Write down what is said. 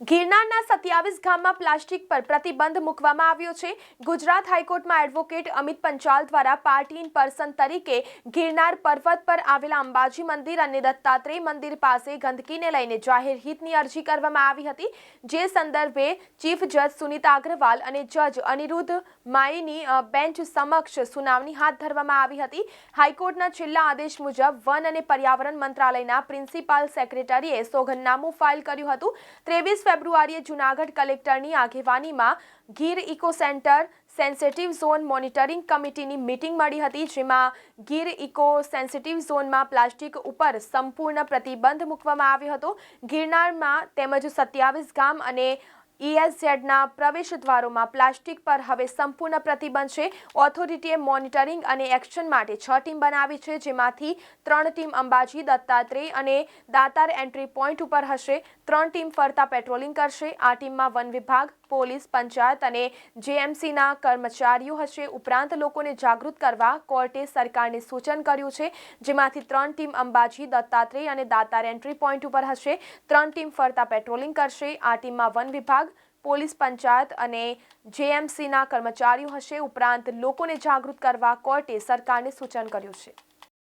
ગિરનારના સત્યાવીસ ગામમાં પ્લાસ્ટિક પર પ્રતિબંધ મૂકવામાં આવ્યો છે. ગુજરાત હાઈકોર્ટમાં એડવોકેટ અમિત પંચાલ દ્વારા પાર્ટી ઇન પર્સન તરીકે ગિરનાર પર્વત પર આવેલા અંબાજી મંદિર અને દત્તાત્રેય મંદિર પાસે ગંદકીને લઈને જાહેર હિતની અરજી કરવામાં આવી હતી. જે સંદર્ભે ચીફ જજ સુનિતા અગ્રવાલ અને જજ અનિરુદ્ધ માઈની બેન્ચ સમક્ષ સુનાવણી હાથ ધરવામાં આવી હતી. હાઈકોર્ટના છેલ્લા આદેશ મુજબ વન અને પર્યાવરણ મંત્રાલયના પ્રિન્સિપાલ સેક્રેટરીએ સોગંદનામું ફાઇલ કર્યું હતું. ત્રેવીસ ફેબ્રુઆરીએ જૂનાગઢ કલેક્ટરની આગેવાનીમાં Gir eco centre sensitive zone monitoring કમિટીની મિટિંગ મળી હતી, જેમાં ગીર ઇકો સેન્સિટિવ ઝોનમાં પ્લાસ્ટિક ઉપર સંપૂર્ણ પ્રતિબંધ મૂકવામાં આવ્યો હતો. ગિરનારમાં તેમજ સત્યાવીસ ગામ અને ઈએસઝેડના પ્રવેશ દ્વારોમાં પ્લાસ્ટિક પર હવે સંપૂર્ણ પ્રતિબંધ છે. ઓથોરિટીએ મોનિટરિંગ અને એક્શન માટે છ ટીમ બનાવી છે, જેમાંથી ત્રણ ટીમ અંબાજી, દત્તાત્રેય અને દાતાર એન્ટ્રી પોઈન્ટ ઉપર હશે. ત્રણ ટીમ ફરતા પેટ્રોલિંગ કરશે. આ ટીમમાં વન વિભાગ, પોલીસ, પંચાયત અને જેએમસીના કર્મચારીઓ હશે. ઉપરાંત લોકોને જાગૃત કરવા કોર્ટે સરકારને સૂચન કર્યું છે, જેમાંથી ત્રણ ટીમ અંબાજી, દત્તાત્રેય અને દાતાર એન્ટ્રી પોઈન્ટ ઉપર હશે. ત્રણ ટીમ ફરતા પેટ્રોલિંગ કરશે. આ ટીમમાં વન વિભાગ, પોલીસ પંચાયત અને જેએમસીના કર્મચારીઓ હશે. ઉપરાંત લોકોને જાગૃત કરવા કોર્ટે સરકારને સૂચન કર્યું છે.